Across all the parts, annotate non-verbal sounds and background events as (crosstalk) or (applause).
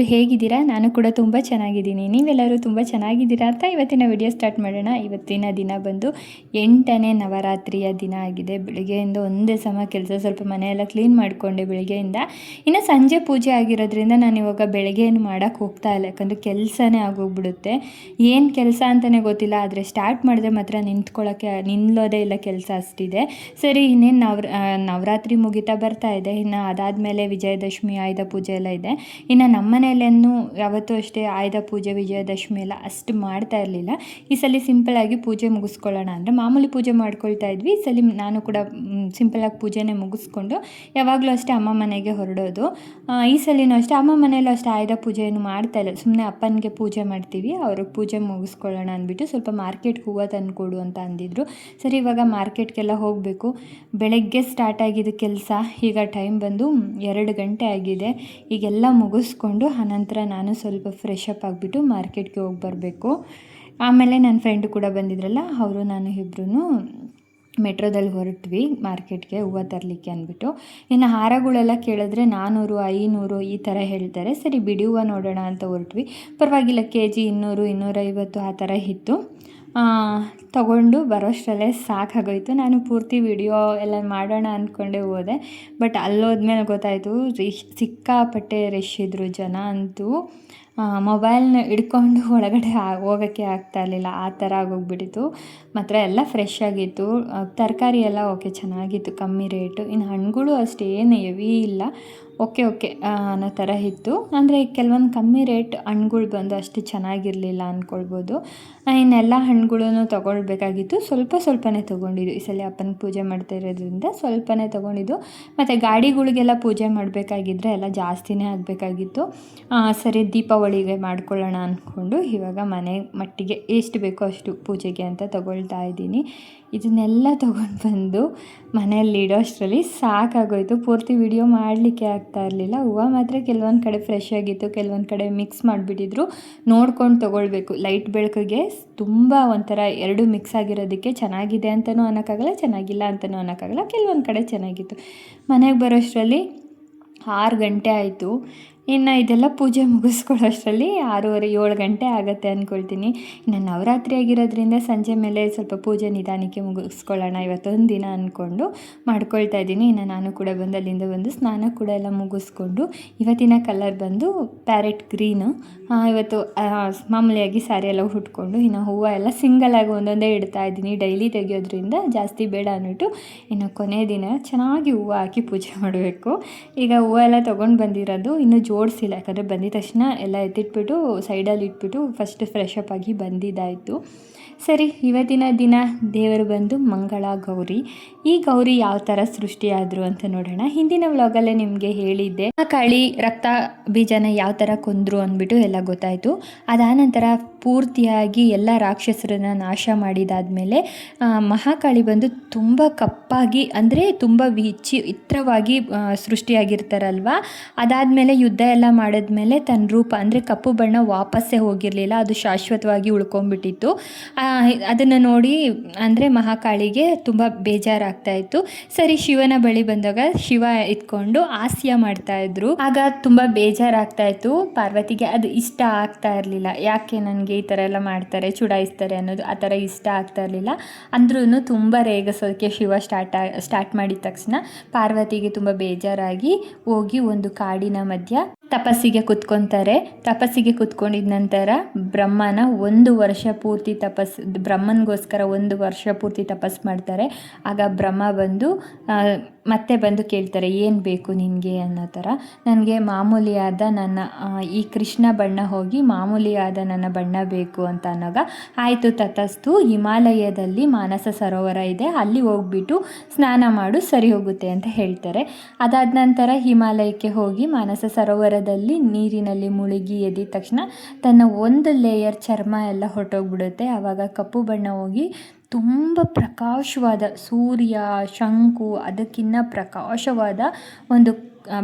ಎಲ್ಲರೂ ಹೇಗಿದ್ದೀರಾ? ನಾನು ಕೂಡ ತುಂಬ ಚೆನ್ನಾಗಿದ್ದೀನಿ. ನೀವೆಲ್ಲರೂ ತುಂಬ ಚೆನ್ನಾಗಿದ್ದೀರಾ ಅಂತ ಇವತ್ತಿನ ವಿಡಿಯೋ ಸ್ಟಾರ್ಟ್ ಮಾಡೋಣ. ಇವತ್ತಿನ ದಿನ ಬಂದು ಎಂಟನೇ ನವರಾತ್ರಿಯ ದಿನ ಆಗಿದೆ. ಬೆಳಿಗ್ಗೆಯಿಂದ ಒಂದೇ ಸಮ ಕೆಲಸ ಸ್ವಲ್ಪ ಮನೆಯೆಲ್ಲ ಕ್ಲೀನ್ ಮಾಡಿಕೊಂಡೆ ಬೆಳಿಗ್ಗೆಯಿಂದ. ಇನ್ನು ಸಂಜೆ ಪೂಜೆ ಆಗಿರೋದ್ರಿಂದ ನಾನು ಇವಾಗ ಬೆಳಗ್ಗೆ ಏನು ಮಾಡೋಕ್ಕೆ ಹೋಗ್ತಾ ಇಲ್ಲ. ಯಾಕಂದರೆ ಕೆಲಸನೇ ಆಗೋಗ್ಬಿಡುತ್ತೆ. ಏನು ಕೆಲಸ ಅಂತಲೇ ಗೊತ್ತಿಲ್ಲ. ಆದರೆ ಸ್ಟಾರ್ಟ್ ಮಾಡಿದ್ರೆ ಮಾತ್ರ ನಿಂತ್ಕೊಳ್ಳೋಕ್ಕೆ ನಿಲ್ಲೋದೇ ಇಲ್ಲ ಕೆಲಸ ಅಷ್ಟಿದೆ. ಸರಿ, ಇನ್ನೇನು ನವ್ರ ನವರಾತ್ರಿ ಮುಗಿತಾ ಬರ್ತಾ ಇದೆ. ಇನ್ನು ಅದಾದಮೇಲೆ ವಿಜಯದಶಮಿ, ಆಯುಧ ಪೂಜೆ ಎಲ್ಲ ಇದೆ. ಇನ್ನು ನಮ್ಮ ಮನೆಯಲ್ಲೇನು ಯಾವತ್ತೂ ಅಷ್ಟೇ ಆಯುಧ ಪೂಜೆ ವಿಜಯದಶಮಿ ಎಲ್ಲ ಅಷ್ಟು ಮಾಡ್ತಾ ಇರಲಿಲ್ಲ. ಈ ಸಲ ಸಿಂಪಲಾಗಿ ಪೂಜೆ ಮುಗಿಸ್ಕೊಳ್ಳೋಣ ಅಂದರೆ ಮಾಮೂಲಿ ಪೂಜೆ ಮಾಡ್ಕೊಳ್ತಾ ಇದ್ವಿ. ಈ ಸಲ ನಾನು ಕೂಡ ಸಿಂಪಲಾಗಿ ಪೂಜೆನೇ ಮುಗಿಸ್ಕೊಂಡು ಯಾವಾಗಲೂ ಅಷ್ಟೇ ಅಮ್ಮ ಮನೆಗೆ ಹೊರಡೋದು. ಈ ಸಲಿನೂ ಅಷ್ಟೇ ಅಮ್ಮ ಮನೆಯಲ್ಲೂ ಅಷ್ಟೇ ಆಯುಧ ಪೂಜೆ ಏನು ಮಾಡ್ತಾ ಇಲ್ಲ. ಸುಮ್ಮನೆ ಅಪ್ಪನಿಗೆ ಪೂಜೆ ಮಾಡ್ತೀವಿ, ಅವ್ರಿಗೆ ಪೂಜೆ ಮುಗಿಸ್ಕೊಳ್ಳೋಣ ಅಂದ್ಬಿಟ್ಟು ಸ್ವಲ್ಪ ಮಾರ್ಕೆಟ್ಗೆ ಹೂವು ತಂದುಕೊಡು ಅಂತ ಅಂದಿದ್ರು. ಸರಿ, ಇವಾಗ ಮಾರ್ಕೆಟ್ಗೆಲ್ಲ ಹೋಗಬೇಕು. ಬೆಳಗ್ಗೆ ಸ್ಟಾರ್ಟ್ ಆಗಿದ್ದು ಕೆಲಸ, ಈಗ ಟೈಮ್ ಬಂದು ಎರಡು ಗಂಟೆ ಆಗಿದೆ. ಈಗೆಲ್ಲ ಮುಗಿಸ್ಕೊಂಡು ಆನಂತರ ನಾನು ಸ್ವಲ್ಪ ಫ್ರೆಶ್ ಅಪ್ ಆಗಿಬಿಟ್ಟು ಮಾರ್ಕೆಟ್ಗೆ ಹೋಗಿ ಬರಬೇಕು. ಆಮೇಲೆ ನನ್ನ ಫ್ರೆಂಡು ಕೂಡ ಬಂದಿದ್ರಲ್ಲ, ಅವರು ನಾನು ಇಬ್ಬರೂ ಮೆಟ್ರೋದಲ್ಲಿ ಹೊರಟ್ವಿ ಮಾರ್ಕೆಟ್ಗೆ ಹೂವು ತರಲಿಕ್ಕೆ ಅಂದ್ಬಿಟ್ಟು. ಇನ್ನು ಹಾರಗಳೆಲ್ಲ ಕೇಳಿದ್ರೆ ನಾನ್ನೂರು ಐನೂರು ಈ ಥರ ಹೇಳ್ತಾರೆ. ಸರಿ ಬಿಡಿ ಹೂವು ನೋಡೋಣ ಅಂತ ಹೊರಟ್ವಿ. ಪರವಾಗಿಲ್ಲ ಕೆ ಜಿ ಇನ್ನೂರು, ಇನ್ನೂರೈವತ್ತು ಆ ಥರ ಇತ್ತು. ತಗೊಂಡು ಬರೋಷ್ಟರಲ್ಲೇ ಸಾಕಾಗೋಯಿತು. ನಾನು ಪೂರ್ತಿ ವಿಡಿಯೋ ಎಲ್ಲ ಮಾಡೋಣ ಅಂದ್ಕೊಂಡೇ ಹೋದೆ. ಬಟ್ ಅಲ್ಲೋದ್ಮೇಲೆ ಗೊತ್ತಾಯಿತು ರಿಶ್ ಸಿಕ್ಕಾಪಟ್ಟೆ ರಶ್ ಇದ್ದರು ಜನ ಅಂತೂ ಮೊಬೈಲ್ನ ಹಿಡ್ಕೊಂಡು (laughs) ಒಳಗಡೆ ಹೋಗೋಕ್ಕೆ ಆಗ್ತಾ ಇರಲಿಲ್ಲ. ಆ ಥರ ಆಗೋಗ್ಬಿಟ್ಟಿತ್ತು. ಮಾತ್ರ ಎಲ್ಲ ಫ್ರೆಶ್ ಆಗಿತ್ತು. ತರಕಾರಿ ಎಲ್ಲ ಓಕೆ ಚೆನ್ನಾಗಿತ್ತು, ಕಮ್ಮಿ ರೇಟು ಇನ್ನು ಹಣ್ಣುಗಳು ಅಷ್ಟೇನು ಹೆವಿ ಇಲ್ಲ. ಓಕೆ ಓಕೆ ಅನ್ನೋ ಥರ ಇತ್ತು. ಅಂದರೆ ಕೆಲವೊಂದು ಕಮ್ಮಿ ರೇಟ್ ಹಣ್ಣುಗಳು ಬಂದು ಅಷ್ಟು ಚೆನ್ನಾಗಿರಲಿಲ್ಲ ಅಂದ್ಕೊಳ್ಬೋದು ಇನ್ನೆಲ್ಲ ಹಣ್ಣುಗಳನ್ನು ತೊಗೊಳ್ಬೇಕಾಗಿತ್ತು. ಸ್ವಲ್ಪ ಸ್ವಲ್ಪನೇ ತೊಗೊಂಡಿದ್ದು. ಈ ಸಲ ಅಪ್ಪನ ಪೂಜೆ ಮಾಡ್ತಾ ಇರೋದ್ರಿಂದ ಸ್ವಲ್ಪನೇ ತೊಗೊಂಡಿದ್ದು. ಮತ್ತು ಗಾಡಿಗಳಿಗೆಲ್ಲ ಪೂಜೆ ಮಾಡಬೇಕಾಗಿದ್ದರೆ ಎಲ್ಲ ಜಾಸ್ತಿನೇ ಆಗಬೇಕಾಗಿತ್ತು. ಸರಿ, ದೀಪಾವಳಿಗೆ ಮಾಡ್ಕೊಳ್ಳೋಣ ಅಂದ್ಕೊಂಡು ಇವಾಗ ಮನೆ ಮಟ್ಟಿಗೆ ಎಷ್ಟು ಬೇಕೋ ಅಷ್ಟು ಪೂಜೆಗೆ ಅಂತ ಇದ್ದೀನಿ. ಇದನ್ನೆಲ್ಲ ತೊಗೊಂಡು ಬಂದು ಮನೆಯಲ್ಲಿ ಇಡೋ ಅಷ್ಟರಲ್ಲಿ ಸಾಕಾಗೋಯ್ತು. ಪೂರ್ತಿ ವಿಡಿಯೋ ಮಾಡಲಿಕ್ಕೆ ಆಗ್ತಾ ಇರಲಿಲ್ಲ. ಹೂವು ಮಾತ್ರ ಕೆಲವೊಂದು ಕಡೆ ಫ್ರೆಶ್ ಆಗಿತ್ತು, ಕೆಲವೊಂದು ಕಡೆ ಮಿಕ್ಸ್ ಮಾಡಿಬಿಟ್ಟಿದ್ರು. ನೋಡ್ಕೊಂಡು ತೊಗೊಳ್ಬೇಕು. ಲೈಟ್ ಬೆಳಕಿಗೆ ತುಂಬ ಒಂಥರ ಎರಡು ಮಿಕ್ಸ್ ಆಗಿರೋದಕ್ಕೆ ಚೆನ್ನಾಗಿದೆ ಅಂತಲೂ ಅನ್ನೋಕ್ಕಾಗಲ್ಲ, ಚೆನ್ನಾಗಿಲ್ಲ ಅಂತಲೂ ಅನ್ನೋಕ್ಕಾಗಲ್ಲ. ಕೆಲವೊಂದು ಕಡೆ ಚೆನ್ನಾಗಿತ್ತು. ಮನೆಗೆ ಬರೋಷ್ಟರಲ್ಲಿ ಆರು ಗಂಟೆ ಆಯಿತು. ಇನ್ನು ಇದೆಲ್ಲ ಪೂಜೆ ಮುಗಿಸ್ಕೊಳ್ಳೋಷ್ಟರಲ್ಲಿ ಆರೂವರೆ ಏಳು ಗಂಟೆ ಆಗುತ್ತೆ ಅಂದ್ಕೊಳ್ತೀನಿ ಇನ್ನು ನವರಾತ್ರಿ ಆಗಿರೋದ್ರಿಂದ ಸಂಜೆ ಮೇಲೆ ಸ್ವಲ್ಪ ಪೂಜೆ ನಿಧಾನಕ್ಕೆ ಮುಗಿಸ್ಕೊಳ್ಳೋಣ ಇವತ್ತೊಂದು ದಿನ ಅಂದ್ಕೊಂಡು ಮಾಡ್ಕೊಳ್ತಾ ಇದ್ದೀನಿ. ಇನ್ನು ನಾನು ಕೂಡ ಬಂದು ಅಲ್ಲಿಂದ ಬಂದು ಸ್ನಾನ ಕೂಡ ಎಲ್ಲ ಮುಗಿಸ್ಕೊಂಡು ಇವತ್ತಿನ ಕಲರ್ ಬಂದು ಪ್ಯಾರೆಟ್ ಗ್ರೀನು. ಇವತ್ತು ಮಾಮೂಲಿಯಾಗಿ ಸ್ಯಾರಿ ಎಲ್ಲ ಉಟ್ಕೊಂಡು ಇನ್ನು ಹೂವು ಎಲ್ಲ ಸಿಂಗಲಾಗಿ ಒಂದೊಂದೇ ಇಡ್ತಾ ಇದ್ದೀನಿ. ಡೈಲಿ ತೆಗೆಯೋದ್ರಿಂದ ಜಾಸ್ತಿ ಬೇಡ ಅಂದ್ಬಿಟ್ಟು ಇನ್ನು ಕೊನೆ ದಿನ ಚೆನ್ನಾಗಿ ಹೂವು ಹಾಕಿ ಪೂಜೆ ಮಾಡಬೇಕು. ಈಗ ಹೂವು ಎಲ್ಲ ತೊಗೊಂಡು ಬಂದಿರೋದು ಇನ್ನೂ ಜೋಡಿಸಿಲ್ಲ ಯಾಕಂದರೆ ಬಂದಿದ ತಕ್ಷಣ ಎಲ್ಲ ಎತ್ತಿಟ್ಬಿಟ್ಟು ಸೈಡಲ್ಲಿ ಇಟ್ಬಿಟ್ಟು ಫಸ್ಟ್ ಫ್ರೆಶ್ ಅಪ್ ಆಗಿ ಬಂದಿದ್ದಾಯಿತು. ಸರಿ, ಇವತ್ತಿನ ದಿನ ದೇವರು ಬಂದು ಮಂಗಳ ಗೌರಿ. ಈ ಗೌರಿ ಯಾವ ಥರ ಸೃಷ್ಟಿಯಾದರು ಅಂತ ನೋಡೋಣ. ಹಿಂದಿನ ವ್ಲಾಗಲ್ಲೇ ನಿಮಗೆ ಹೇಳಿದ್ದೆ. ಆ ಕಾಳಿ ರಕ್ತ ಬೀಜನ ಯಾವ ಥರ ಕೊಂದರು ಅಂದ್ಬಿಟ್ಟು ಎಲ್ಲ ಗೊತ್ತಾಯಿತು. ಅದಾನಂತರ ಪೂರ್ತಿಯಾಗಿ ಎಲ್ಲ ರಾಕ್ಷಸರನ್ನ ನಾಶ ಮಾಡಿದಾದ್ಮೇಲೆ ಮಹಾಕಾಳಿ ಬಂದು ತುಂಬ ಕಪ್ಪಾಗಿ ಅಂದರೆ ತುಂಬ ವಿಚಿ ವಿಚಿತ್ರವಾಗಿ ಆ, ಸೃಷ್ಟಿಯಾಗಿರ್ತಾರಲ್ವ? ಅದಾದಮೇಲೆ ಯುದ್ಧ ಎಲ್ಲ ಮಾಡಿದ್ಮೇಲೆ ತನ್ನ ರೂಪ ಅಂದರೆ ಕಪ್ಪು ಬಣ್ಣ ವಾಪಸ್ಸೇ ಹೋಗಿರಲಿಲ್ಲ ಅದು ಶಾಶ್ವತವಾಗಿ ಉಳ್ಕೊಂಡ್ಬಿಟ್ಟಿತ್ತು. ಅದನ್ನು ನೋಡಿ ಅಂದರೆ ಮಹಾಕಾಳಿಗೆ ತುಂಬ ಬೇಜಾರಾಗ್ತಾ ಇತ್ತು. ಸರಿ ಶಿವನ ಬಳಿ ಬಂದಾಗ ಶಿವ ಇಟ್ಕೊಂಡು ಹಾಸ್ಯ ಮಾಡ್ತಾ ಇದ್ರು. ಆಗ ತುಂಬ ಬೇಜಾರಾಗ್ತಾ ಇತ್ತು ಪಾರ್ವತಿಗೆ. ಅದು ಇಷ್ಟ ಆಗ್ತಾ ಇರಲಿಲ್ಲ. ಯಾಕೆ ನನಗೆ ಈ ಥರ ಎಲ್ಲ ಮಾಡ್ತಾರೆ, ಚುಡಾಯಿಸ್ತಾರೆ ಅನ್ನೋದು ಆ ಥರ ಇಷ್ಟ ಆಗ್ತಾ ಇರಲಿಲ್ಲ. ಅಂದ್ರೂ ತುಂಬ ರೇಗಿಸೋದಕ್ಕೆ ಶಿವ ಸ್ಟಾರ್ಟ್ ಸ್ಟಾರ್ಟ್ ಮಾಡಿದ ತಕ್ಷಣ ಪಾರ್ವತಿಗೆ ತುಂಬ ಬೇಜಾರಾಗಿ ಹೋಗಿ ಒಂದು ಕಾಡಿನ ಮಧ್ಯ ತಪಸ್ಸಿಗೆ ಕುತ್ಕೊತಾರೆ. ತಪಸ್ಸಿಗೆ ಕುತ್ಕೊಂಡಿದ ನಂತರ ಬ್ರಹ್ಮನ ಒಂದು ವರ್ಷ ಪೂರ್ತಿ ತಪಸ್, ಬ್ರಹ್ಮನಿಗೋಸ್ಕರ ಒಂದು ವರ್ಷ ಪೂರ್ತಿ ತಪಸ್ ಮಾಡ್ತಾರೆ. ಆಗ ಬ್ರಹ್ಮ ಬಂದು ಮತ್ತೆ ಬಂದು ಕೇಳ್ತಾರೆ, ಏನು ಬೇಕು ನಿನಗೆ? ಅನ್ನೋ ಥರ ನನಗೆ ಮಾಮೂಲಿಯಾದ ನನ್ನ ಈ ಕೃಷ್ಣ ಬಣ್ಣ ಹೋಗಿ ಮಾಮೂಲಿಯಾದ ನನ್ನ ಬಣ್ಣ ಬೇಕು ಅಂತ ಅನ್ನೋಗ. ಆಯಿತು, ತತಸ್ತು. ಹಿಮಾಲಯದಲ್ಲಿ ಮಾನಸ ಸರೋವರ ಇದೆ. ಅಲ್ಲಿ ಹೋಗ್ಬಿಟ್ಟು ಸ್ನಾನ ಮಾಡು, ಸರಿ ಹೋಗುತ್ತೆ ಅಂತ ಹೇಳ್ತಾರೆ. ಅದಾದ ನಂತರ ಹಿಮಾಲಯಕ್ಕೆ ಹೋಗಿ ಮಾನಸ ಸರೋವರದಲ್ಲಿ ನೀರಿನಲ್ಲಿ ಮುಳುಗಿ ಎದ್ದಿದ ತಕ್ಷಣ ತನ್ನ ಒಂದು ಲೇಯರ್ ಚರ್ಮ ಎಲ್ಲ ಹೊರಟೋಗ್ಬಿಡುತ್ತೆ. ಆವಾಗ ಕಪ್ಪು ಬಣ್ಣ ಹೋಗಿ ತುಂಬ ಪ್ರಕಾಶವಾದ ಸೂರ್ಯ, ಶಂಕು ಅದಕ್ಕಿಂತ ಪ್ರಕಾಶವಾದ ಒಂದು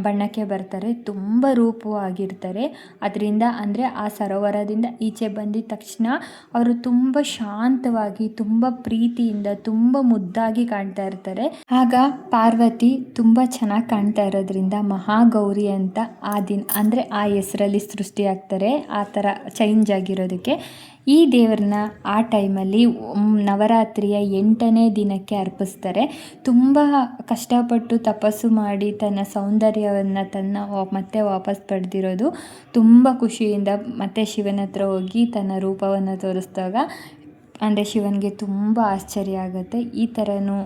ಬಣ್ಣಕ್ಕೆ ಬರ್ತಾರೆ, ತುಂಬ ರೂಪವಾಗಿರ್ತಾರೆ. ಅದರಿಂದ ಅಂದರೆ ಆ ಸರೋವರದಿಂದ ಈಚೆ ಬಂದಿದ ತಕ್ಷಣ ಅವರು ತುಂಬ ಶಾಂತವಾಗಿ, ತುಂಬ ಪ್ರೀತಿಯಿಂದ, ತುಂಬ ಮುದ್ದಾಗಿ ಕಾಣ್ತಾ ಇರ್ತಾರೆ. ಆಗ ಪಾರ್ವತಿ ತುಂಬ ಚೆನ್ನಾಗಿ ಕಾಣ್ತಾ ಇರೋದ್ರಿಂದ ಮಹಾಗೌರಿ ಅಂತ ಆ ದಿನ ಅಂದರೆ ಆ ಹೆಸರಲ್ಲಿ ಸೃಷ್ಟಿಯಾಗ್ತಾರೆ, ಆ ಥರ ಚೇಂಜ್ ಆಗಿರೋದಕ್ಕೆ. ಈ ದೇವ್ರನ್ನ ಆ ಟೈಮಲ್ಲಿ ನವರಾತ್ರಿಯ ಎಂಟನೇ ದಿನಕ್ಕೆ ಅರ್ಪಿಸ್ತಾರೆ. ತುಂಬ ಕಷ್ಟಪಟ್ಟು ತಪಸ್ಸು ಮಾಡಿ ತನ್ನ ಸೌಂದರ್ಯವನ್ನು ತನ್ನ ಮತ್ತೆ ವಾಪಸ್ ಪಡೆದಿರೋದು ತುಂಬ ಖುಷಿಯಿಂದ ಮತ್ತೆ ಶಿವನ ಹತ್ರ ಹೋಗಿ ತನ್ನ ರೂಪವನ್ನು ತೋರಿಸಿದಾಗ ಅಂದರೆ ಶಿವನಿಗೆ ತುಂಬ ಆಶ್ಚರ್ಯ ಆಗುತ್ತೆ. ಈ ಥರನೂ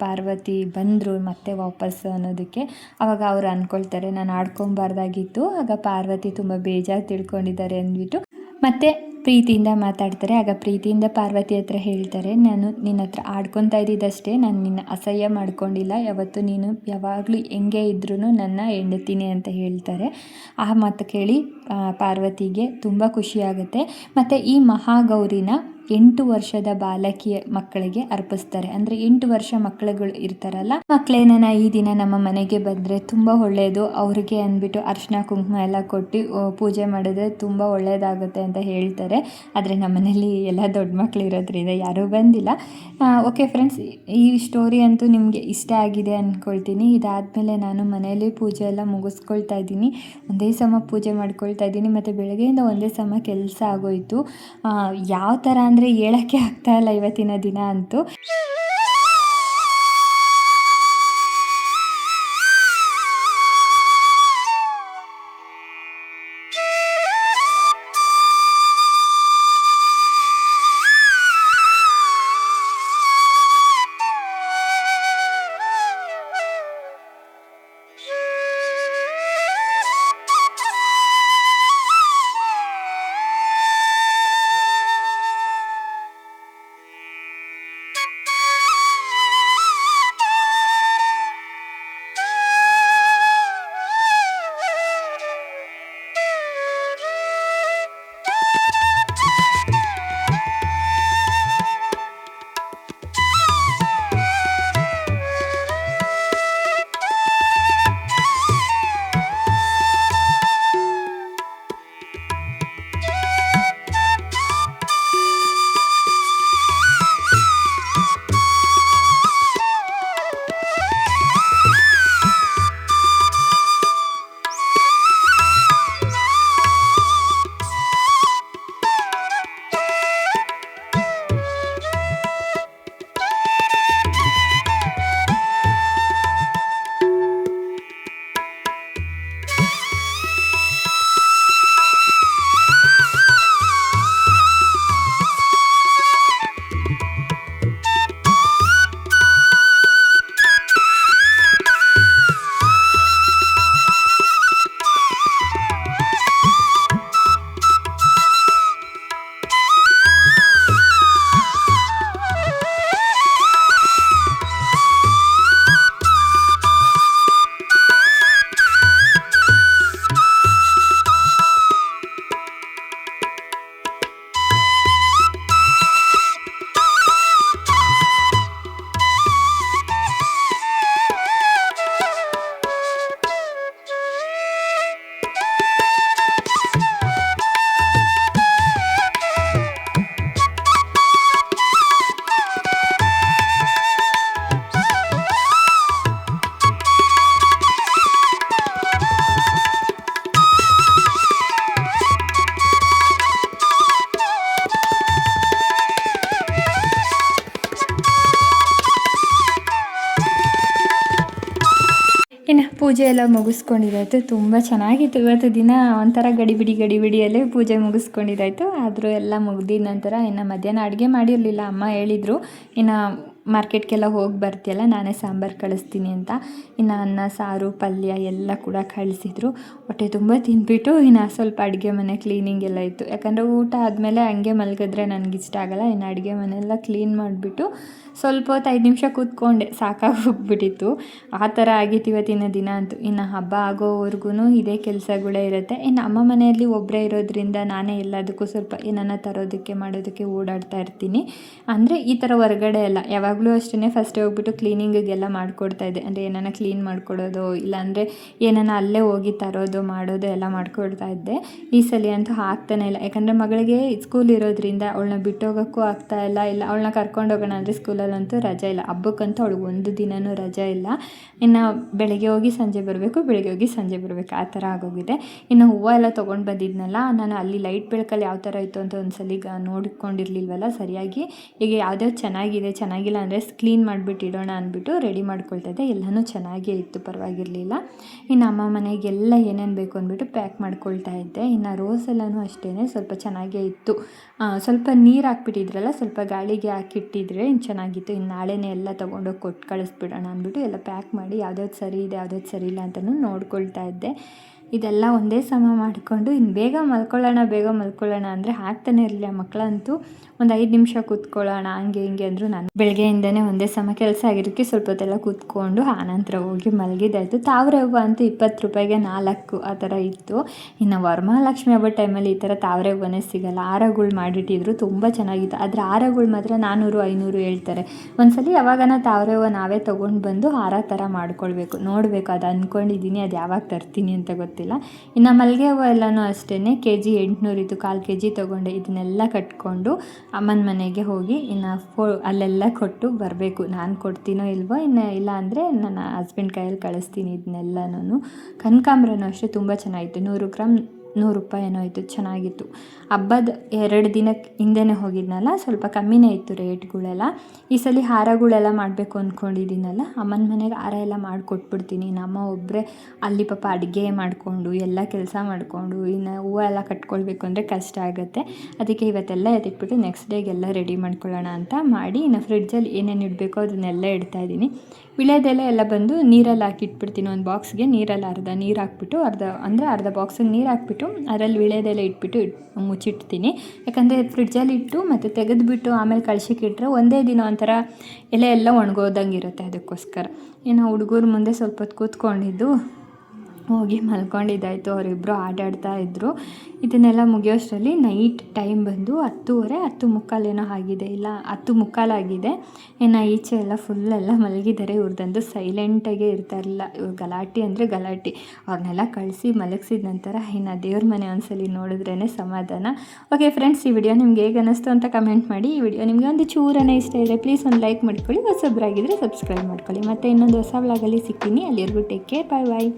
ಪಾರ್ವತಿ ಬಂದರು ಮತ್ತೆ ವಾಪಸ್ಸು ಅನ್ನೋದಕ್ಕೆ. ಆವಾಗ ಅವ್ರು ಅಂದ್ಕೊಳ್ತಾರೆ ನಾನು ಆಡ್ಕೊಬಾರ್ದಾಗಿತ್ತು, ಆಗ ಪಾರ್ವತಿ ತುಂಬ ಬೇಜಾರು ತಿಳ್ಕೊಂಡಿದ್ದಾರೆ ಅಂದ್ಬಿಟ್ಟು. ಮತ್ತೆ ಪ್ರೀತಿಯಿಂದ ಮಾತಾಡ್ತಾರೆ. ಆಗ ಪ್ರೀತಿಯಿಂದ ಪಾರ್ವತಿ ಹತ್ರ ಹೇಳ್ತಾರೆ, ನಾನು ನಿನ್ನ ಹತ್ರ ಆಡ್ಕೊತಾ ಇದ್ದಿದ್ದಷ್ಟೇ, ನಾನು ನಿನ್ನ ಅಸಹ್ಯ ಮಾಡ್ಕೊಂಡಿಲ್ಲ. ಯಾವತ್ತು ನೀನು ಯಾವಾಗಲೂ ಹೆಂಗೆ ಇದ್ರೂ ನನ್ನ ಹೆಂಡತೀನಿ ಅಂತ ಹೇಳ್ತಾರೆ. ಆ ಮಾತು ಕೇಳಿ ಪಾರ್ವತಿಗೆ ತುಂಬ ಖುಷಿಯಾಗುತ್ತೆ ಮತ್ತು ಈ ಮಹಾಗೌರಿನ ಎಂಟು ವರ್ಷದ ಬಾಲಕಿಯ ಮಕ್ಕಳಿಗೆ ಅರ್ಪಿಸ್ತಾರೆ. ಅಂದರೆ ಎಂಟು ವರ್ಷ ಮಕ್ಕಳುಗಳು ಇರ್ತಾರಲ್ಲ ಮಕ್ಕಳೇನ ಈ ದಿನ ನಮ್ಮ ಮನೆಗೆ ಬಂದರೆ ತುಂಬ ಒಳ್ಳೆಯದು ಅವ್ರಿಗೆ ಅಂದ್ಬಿಟ್ಟು ಅರ್ಶಿನ, ಕುಂಕುಮ ಎಲ್ಲ ಕೊಟ್ಟು ಪೂಜೆ ಮಾಡಿದ್ರೆ ತುಂಬ ಒಳ್ಳೆಯದಾಗುತ್ತೆ ಅಂತ ಹೇಳ್ತಾರೆ. ಆದರೆ ನಮ್ಮ ಮನೇಲಿ ಎಲ್ಲ ದೊಡ್ಡ ಮಕ್ಕಳು ಇರೋದ್ರಿಂದ ಯಾರೂ ಬಂದಿಲ್ಲ. ಓಕೆ ಫ್ರೆಂಡ್ಸ್ ಈ ಸ್ಟೋರಿ ಅಂತೂ ನಿಮಗೆ ಇಷ್ಟ ಆಗಿದೆ ಅಂದ್ಕೊಳ್ತೀನಿ ಇದಾದಮೇಲೆ ನಾನು ಮನೆಯಲ್ಲಿ ಪೂಜೆ ಎಲ್ಲ ಮುಗಿಸ್ಕೊಳ್ತಾ ಇದ್ದೀನಿ. ಒಂದೇ ಸಮ ಪೂಜೆ ಮಾಡ್ಕೊಳ್ತಾ ಇದ್ದೀನಿ. ಮತ್ತು ಬೆಳಗ್ಗೆಯಿಂದ ಒಂದೇ ಸಮ ಕೆಲಸ ಆಗೋಯಿತು. ಯಾವ ಥರ ಅಂದರೆ ಹೇಳೋಕ್ಕೆ ಆಗ್ತಾ ಇಲ್ಲ ಇವತ್ತಿನ ದಿನ ಅಂತೂ. ಪೂಜೆ ಎಲ್ಲ ಮುಗಿಸ್ಕೊಂಡಿದ್ದಾಯ್ತು. ತುಂಬ ಚೆನ್ನಾಗಿತ್ತು. ಇವತ್ತು ದಿನ ಒಂಥರ ಗಡಿಬಿಡಿ ಗಡಿಬಿಡಿಯಲ್ಲೇ ಪೂಜೆ ಮುಗಿಸ್ಕೊಂಡಿದ್ದಾಯ್ತು. ಆದರೂ ಎಲ್ಲ ಮುಗ್ದಿದ ನಂತರ ಇನ್ನು ಮಧ್ಯಾಹ್ನ ಅಡುಗೆ ಮಾಡಿರಲಿಲ್ಲ. ಅಮ್ಮ ಹೇಳಿದರು, ಇನ್ನು ಮಾರ್ಕೆಟ್ಗೆಲ್ಲ ಹೋಗಿ ಬರ್ತೀಯಲ್ಲ, ನಾನೇ ಸಾಂಬಾರು ಕಳಿಸ್ತೀನಿ ಅಂತ. ಇನ್ನು ಅನ್ನ, ಸಾರು, ಪಲ್ಯ ಎಲ್ಲ ಕೂಡ ಕಳಿಸಿದ್ರು. ಹೊಟ್ಟೆ ತುಂಬ ತಿಂದ್ಬಿಟ್ಟು ಇನ್ನು ಸ್ವಲ್ಪ ಅಡುಗೆ ಮನೆ ಕ್ಲೀನಿಂಗ್ ಎಲ್ಲ ಇತ್ತು. ಯಾಕಂದರೆ ಊಟ ಆದಮೇಲೆ ಹಂಗೆ ಮಲಗಿದ್ರೆ ನನಗೆ ಇಷ್ಟ ಆಗಲ್ಲ. ಇನ್ನು ಅಡುಗೆ ಮನೆಯೆಲ್ಲ ಕ್ಲೀನ್ ಮಾಡಿಬಿಟ್ಟು ಸ್ವಲ್ಪ ಹೊತ್ತು ಐದು ನಿಮಿಷ ಕೂತ್ಕೊಂಡೆ. ಸಾಕಾಗಿ ಹೋಗ್ಬಿಟ್ಟಿತ್ತು ಆ ಥರ ಆಗಿತ್ತು ಇವತ್ತಿನ ದಿನ ಅಂತೂ. ಇನ್ನು ಹಬ್ಬ ಆಗೋವರೆಗೂ ಇದೇ ಕೆಲಸಗಳೇ ಇರುತ್ತೆ. ಇನ್ನು ಅಮ್ಮ ಮನೆಯಲ್ಲಿ ಒಬ್ಬರೇ ಇರೋದ್ರಿಂದ ನಾನೇ ಎಲ್ಲದಕ್ಕೂ ಸ್ವಲ್ಪ ಏನನ್ನ ತರೋದಕ್ಕೆ ಮಾಡೋದಕ್ಕೆ ಓಡಾಡ್ತಾ ಇರ್ತೀನಿ. ಅಂದರೆ ಈ ಥರ ಹೊರಗಡೆ ಎಲ್ಲ ಯಾವಾಗ ಯಾವಾಗಲೂ ಅಷ್ಟೇ ಫಸ್ಟ್ ಹೋಗ್ಬಿಟ್ಟು ಕ್ಲೀನಿಂಗಿಗೆಲ್ಲ ಮಾಡಿಕೊಡ್ತಾ ಇದ್ದೆ. ಅಂದರೆ ಏನಾನ ಕ್ಲೀನ್ ಮಾಡಿಕೊಡೋದು, ಇಲ್ಲಾಂದರೆ ಏನಾನ ಅಲ್ಲೇ ಹೋಗಿ ತರೋದು, ಮಾಡೋದು ಎಲ್ಲ ಮಾಡಿಕೊಡ್ತಾ ಇದ್ದೆ. ಈ ಸಲ ಅಂತೂ ಆಗ್ತಾನೆ ಇಲ್ಲ. ಯಾಕಂದರೆ ಮಗಳಿಗೆ ಸ್ಕೂಲ್ ಇರೋದ್ರಿಂದ ಅವಳನ್ನ ಬಿಟ್ಟು ಹೋಗೋಕ್ಕೂ ಆಗ್ತಾ ಇಲ್ಲ. ಇಲ್ಲ, ಅವಳನ್ನ ಕರ್ಕೊಂಡು ಹೋಗೋಣ ಅಂದರೆ ಸ್ಕೂಲಲ್ಲಂತೂ ರಜೆ ಇಲ್ಲ. ಹಬ್ಬಕ್ಕಂತೂ ಅವಳಿಗೆ ಒಂದು ದಿನವೂ ರಜೆ ಇಲ್ಲ. ಇನ್ನು ಬೆಳಗ್ಗೆ ಹೋಗಿ ಸಂಜೆ ಬರಬೇಕು, ಬೆಳಗ್ಗೆ ಹೋಗಿ ಸಂಜೆ ಬರಬೇಕು. ಆ ಥರ ಆಗೋಗಿದೆ. ಇನ್ನು ಹೂವು ಎಲ್ಲ ತೊಗೊಂಡು ಬಂದಿದ್ನಲ್ಲ, ನಾನು ಅಲ್ಲಿ ಲೈಟ್ ಬೆಳಕಲ್ಲಿ ಯಾವ ಥರ ಇತ್ತು ಅಂತ ಒಂದು ಸಲ ಈಗ ನೋಡಿಕೊಂಡಿರ್ಲಿಲ್ವಲ್ಲ ಸರಿಯಾಗಿ. ಈಗ ಯಾವುದೋ ಚೆನ್ನಾಗಿದೆ, ಚೆನ್ನಾಗಿಲ್ಲ ಅಂದರೆ ಕ್ಲೀನ್ ಮಾಡಿಬಿಟ್ಟು ಇಡೋಣ ಅಂದ್ಬಿಟ್ಟು ರೆಡಿ ಮಾಡ್ಕೊಳ್ತಾ ಇದ್ದೆ ಎಲ್ಲನೂ ಚೆನ್ನಾಗೇ ಇತ್ತು, ಪರವಾಗಿರಲಿಲ್ಲ. ಇನ್ನು ಅಮ್ಮ ಮನೆಗೆಲ್ಲ ಏನೇನು ಬೇಕು ಅಂದ್ಬಿಟ್ಟು ಪ್ಯಾಕ್ ಮಾಡ್ಕೊಳ್ತಾ ಇದ್ದೆ. ಇನ್ನು ರೋಸ್ ಎಲ್ಲನೂ ಅಷ್ಟೇ ಸ್ವಲ್ಪ ಚೆನ್ನಾಗೇ ಇತ್ತು. ಸ್ವಲ್ಪ ನೀರು ಹಾಕ್ಬಿಟ್ಟಿದ್ರಲ್ಲ, ಸ್ವಲ್ಪ ಗಾಳಿಗೆ ಹಾಕಿಟ್ಟಿದ್ರೆ ಇನ್ನು ಚೆನ್ನಾಗಿತ್ತು. ಇನ್ನು ನಾಳೆನೇ ಎಲ್ಲ ತೊಗೊಂಡೋಗಿ ಕೊಟ್ಟು ಕಳಿಸ್ಬಿಡೋಣ ಅಂದ್ಬಿಟ್ಟು ಎಲ್ಲ ಪ್ಯಾಕ್ ಮಾಡಿ ಯಾವ್ದ್ಯಾವ್ದು ಸರಿ ಇದೆ ಯಾವ್ದಾವ್ದು ಸರಿ ಇಲ್ಲ ಅಂತಲೂ ನೋಡ್ಕೊಳ್ತಾ ಇದ್ದೆ. ಇದೆಲ್ಲ ಒಂದೇ ಸಮ ಮಾಡಿಕೊಂಡು ಇನ್ನು ಬೇಗ ಮಲ್ಕೊಳ್ಳೋಣ ಬೇಗ ಮಲ್ಕೊಳ್ಳೋಣ ಅಂದರೆ ಆಗ್ತಾನೆ ಇರಲಿಲ್ಲ ಮಕ್ಕಳಂತೂ. ಒಂದು ಐದು ನಿಮಿಷ ಕೂತ್ಕೊಳ್ಳೋಣ, ಹಂಗೆ ಹಿಂಗೆ ಅಂದರು ನಾನು. ಬೆಳಗ್ಗೆಯಿಂದನೇ ಒಂದೇ ಸಮ ಕೆಲಸ ಆಗಿರೋಕ್ಕೆ ಸ್ವಲ್ಪ ಹೊತ್ತೆಲ್ಲ ಕೂತ್ಕೊಂಡು ಆನಂತರ ಹೋಗಿ ಮಲಗಿದ್ದಾಯಿತು ತಾವ್ರೆ ಹೂವು ಅಂತೂ ಇಪ್ಪತ್ತು ರೂಪಾಯಿಗೆ ನಾಲ್ಕು ಆ ಥರ ಇತ್ತು. ಇನ್ನು ವರಮಹಾಲಕ್ಷ್ಮಿ ಹಬ್ಬ ಟೈಮಲ್ಲಿ ಈ ಥರ ತಾವ್ರೆ ಹೂವನೇ ಸಿಗಲ್ಲ. ಹಾರಗಳು ಮಾಡಿಟ್ಟಿದ್ರು, ತುಂಬ ಚೆನ್ನಾಗಿತ್ತು. ಆದರೆ ಹಾರಗಳು ಮಾತ್ರ ನಾನ್ನೂರು ಐನೂರು ಹೇಳ್ತಾರೆ. ಒಂದ್ಸಲಿ ಯಾವಾಗನ ತಾವ್ರೆ ಹೂವು ನಾವೇ ತೊಗೊಂಡು ಬಂದು ಹಾರ ಥರ ಮಾಡ್ಕೊಳ್ಬೇಕು. ನೋಡಬೇಕು, ಅದು ಅಂದ್ಕೊಂಡಿದ್ದೀನಿ ಅದು ಯಾವಾಗ ತರ್ತೀನಿ ಅಂತ ಗೊತ್ತಿಲ್ಲ ಇನ್ನು ಮಲ್ಲಿಗೆ ಹೂವು ಎಲ್ಲನೂ ಅಷ್ಟೇ ಕೆ ಜಿ ಎಂಟುನೂರಿದ್ದು ಕಾಲು ಕೆ ಜಿ ತೊಗೊಂಡೆ, ಇದನ್ನೆಲ್ಲ ಕಟ್ಕೊಂಡು ಅಮ್ಮನ ಮನೆಗೆ ಹೋಗಿ ಇನ್ನು ಫೋ, ಅಲ್ಲೆಲ್ಲ ಕೊಟ್ಟು ಬರಬೇಕು. ನಾನು ಕೊಡ್ತೀನೋ ಇಲ್ವೋ ಇನ್ನು ಇಲ್ಲ ಅಂದರೆ ನನ್ನ ಹಸ್ಬೆಂಡ್ ಕೈಯಲ್ಲಿ ಕಳಿಸ್ತೀನಿ ಇದನ್ನೆಲ್ಲನೂ ಕನಕಾಂಬ್ರನೂ ಅಷ್ಟೇ ತುಂಬ ಚೆನ್ನಾಗಿತ್ತು. ನೂರು ಗ್ರಾಮ್ ನೂರು ರೂಪಾಯಿ ಏನೋ ಇತ್ತು ಚೆನ್ನಾಗಿತ್ತು. ಹಬ್ಬದ ಎರಡು ದಿನಕ್ಕೆ ಹಿಂದೆನೇ ಹೋಗಿದ್ನಲ್ಲ, ಸ್ವಲ್ಪ ಕಮ್ಮಿನೇ ಇತ್ತು ರೇಟ್ಗಳೆಲ್ಲ. ಈ ಸಲ ಹಾರಗಳೆಲ್ಲ ಮಾಡಬೇಕು ಅಂದ್ಕೊಂಡಿದ್ದೀನಲ್ಲ ಅಮ್ಮನ ಮನೆಗೆ ಹಾರ ಎಲ್ಲ ಮಾಡಿಕೊಟ್ಬಿಡ್ತೀನಿ. ನಮ್ಮ ಒಬ್ಬರೇ ಅಲ್ಲಿ ಪಾಪ ಅಡುಗೆ ಮಾಡಿಕೊಂಡು, ಎಲ್ಲ ಕೆಲಸ ಮಾಡಿಕೊಂಡು, ಇನ್ನು ಹೂವು ಎಲ್ಲ ಕಟ್ಕೊಳ್ಬೇಕು ಅಂದರೆ ಕಷ್ಟ ಆಗುತ್ತೆ. ಅದಕ್ಕೆ ಇವತ್ತೆಲ್ಲ ಎತ್ತಿಟ್ಬಿಟ್ಟು ನೆಕ್ಸ್ಟ್ ಡೇಗೆಲ್ಲ ರೆಡಿ ಮಾಡ್ಕೊಳ್ಳೋಣ ಅಂತ ಮಾಡಿ, ಇನ್ನು ಫ್ರಿಡ್ಜಲ್ಲಿ ಏನೇನು ಇಡಬೇಕೋ ಅದನ್ನೆಲ್ಲ ಇಡ್ತಾ ಇದ್ದೀನಿ. ವಿಳೆದೆಲೆ ಎಲ್ಲ ಬಂದು ನೀರಲ್ಲಿ ಹಾಕಿಟ್ಬಿಡ್ತೀನಿ ಒಂದು ಬಾಕ್ಸ್ಗೆ ನೀರಲ್ಲಿ ಅರ್ಧ ನೀರು ಹಾಕ್ಬಿಟ್ಟು, ಅರ್ಧ, ಅಂದರೆ ಅರ್ಧ ಬಾಕ್ಸಿಗೆ ನೀರು ಹಾಕ್ಬಿಟ್ಟು, ಅದರಲ್ಲಿ ವಿಳೆದೆಲೆ ಇಟ್ಬಿಟ್ಟು ಇಟ್, ಮುಚ್ಚಿಡ್ತೀನಿ. ಯಾಕಂದರೆ ಫ್ರಿಡ್ಜಲ್ಲಿ ಇಟ್ಟು ಮತ್ತು ತೆಗೆದುಬಿಟ್ಟು ಆಮೇಲೆ ಕಳ್ಸಿಕ್ಕಿಟ್ರೆ ಒಂದೇ ದಿನ ಒಂಥರ ಎಲೆ ಎಲ್ಲ ಒಣಗೋದಂಗೆ ಇರುತ್ತೆ ಅದಕ್ಕೋಸ್ಕರ. ಏನೋ ಹುಡುಗರು ಮುಂದೆ ಸ್ವಲ್ಪ ಹೊತ್ತು ಕೂತ್ಕೊಂಡಿದ್ದು. ಹೋಗಿ ಮಲ್ಕೊಂಡಿದ್ದಾಯಿತು ಅವರಿಬ್ಬರು ಆಟಾಡ್ತಾ ಇದ್ದರು ಇದನ್ನೆಲ್ಲ ಮುಗಿಯೋಷ್ಟರಲ್ಲಿ ನೈಟ್ ಟೈಮ್ ಬಂದು ಹತ್ತುವರೆ, ಹತ್ತು ಮುಕ್ಕಾಲೇನೋ ಆಗಿದೆ, ಇಲ್ಲ ಹತ್ತು ಮುಕ್ಕಾಲಾಗಿದೆ ಇನ್ನು ಈಚೆ ಎಲ್ಲ ಫುಲ್ಲೆಲ್ಲ ಮಲಗಿದ್ದಾರೆ ಇವ್ರದ್ದಂದು ಸೈಲೆಂಟಾಗೆ ಇರ್ತಾ ಇರಲಿಲ್ಲ. ಇವ್ರು ಗಲಾಟೆ ಅಂದರೆ ಗಲಾಟೆ. ಅವ್ರನ್ನೆಲ್ಲ ಕಳಿಸಿ ಮಲಗಿಸಿದ ನಂತರ ಇನ್ನು ದೇವ್ರ ಮನೆ ಒಂದ್ಸಲಿ ನೋಡಿದ್ರೇ ಸಮಾಧಾನ. ಓಕೆ ಫ್ರೆಂಡ್ಸ್ ಈ ವಿಡಿಯೋ ನಿಮ್ಗೆ ಹೇಗೆ ಅನ್ನಿಸ್ತು ಅಂತ ಕಮೆಂಟ್ ಮಾಡಿ. ಈ ವಿಡಿಯೋ ನಿಮಗೆ ಒಂದು ಚೂರನೇ ಇಷ್ಟ ಇದೆ ಪ್ಲೀಸ್ ಒಂದು ಲೈಕ್ ಮಾಡ್ಕೊಳ್ಳಿ. ಹೊಸಬ್ರಾಗಿದ್ದರೆ ಸಬ್ಸ್ಕ್ರೈಬ್ ಮಾಡ್ಕೊಳ್ಳಿ. ಮತ್ತು ಇನ್ನೊಂದು ಹೊಸ ವ್ಲಾಗಲ್ಲಿ ಸಿಗ್ತೀನಿ. ಅಲ್ಲಿವರೆಗೂ ಟೇಕ್ ಕೇರ್ ಬಾಯ್ ಬಾಯ್